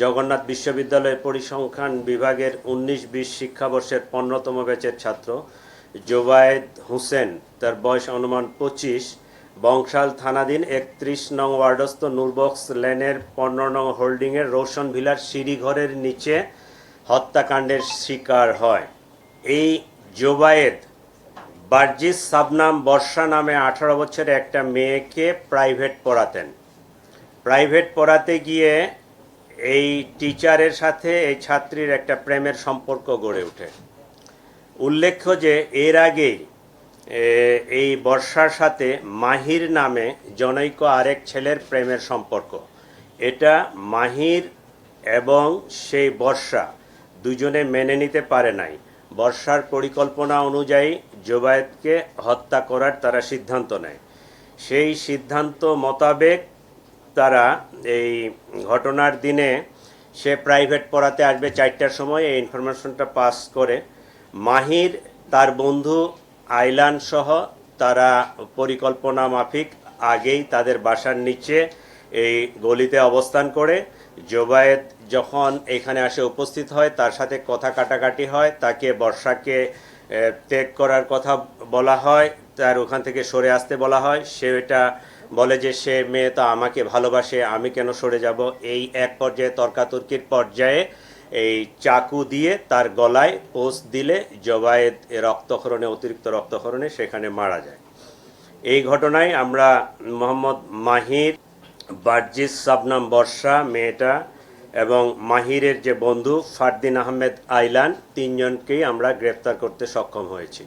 জগন্নাথ বিশ্ববিদ্যালয়ের পরিসংখ্যান বিভাগের উনিশ বিশ শিক্ষাবর্ষের পনেরোতম ব্যাচের ছাত্র। জোবায়েদ হোসেন, তার বয়স অনুমান পঁচিশ। বংশাল থানাধীন একত্রিশ নং ওয়ার্ডস্থ নুরবক্স লেনের পনেরো নং হোল্ডিংয়ের রোশন ভিলার সিঁড়িঘরের নিচে হত্যাকাণ্ডের শিকার হয়। এই জোবায়েদ বার্জিস সাবনাম বর্ষা নামে আঠারো বছরের একটা মেয়েকে প্রাইভেট পড়াতেন। প্রাইভেট পড়াতে গিয়ে এই টিচারের সাথে এই ছাত্রীর একটা প্রেমের সম্পর্ক গড়ে ওঠে। উল্লেখ্য যে এর আগেই এই বর্ষার সাথে মাহির নামে জনৈক আরেক ছেলের প্রেমের সম্পর্ক। এটা মাহির এবং সেই বর্ষা দুজনে মেনে নিতে পারে নাই। বর্ষার পরিকল্পনা অনুযায়ী জোবায়েতকে হত্যা করার তারা সিদ্ধান্ত নেয়। সেই সিদ্ধান্ত মোতাবেক তারা এই ঘটনার দিনে সে প্রাইভেট পড়াতে আসবে চারটার সময়, এই ইনফরমেশনটা পাস করে। মাহির, তার বন্ধু আইলান সহ তারা পরিকল্পনা মাফিক আগেই তাদের বাসার নিচে এই গলিতে অবস্থান করে। জোবায়েত যখন এখানে আসে উপস্থিত হয়, তার সাথে কথা কাটাকাটি হয়, তাকে বর্ষাকে ত্যাগ করার কথা বলা হয়, তার ওখান থেকে সরে আসতে বলা হয়। সে এটা বলে যে, সে মেয়ে তো আমাকে ভালোবাসে, আমি কেন সরে যাব? এই এক পর্যায়ে তর্কাতর্কির পর্যায়ে এই চাকু দিয়ে তার গলায় পোস্ট দিলে জবায়েদ রক্তক্ষরণে, অতিরিক্ত রক্তক্ষরণে সেখানে মারা যায়। এই ঘটনায় আমরা মোহাম্মদ মাহির, বার্জিস সাবনাম বর্ষা মেয়েটা এবং মাহিরের যে বন্ধু ফারদিন আহমেদ আইলান, তিনজনকেই আমরা গ্রেপ্তার করতে সক্ষম হয়েছি।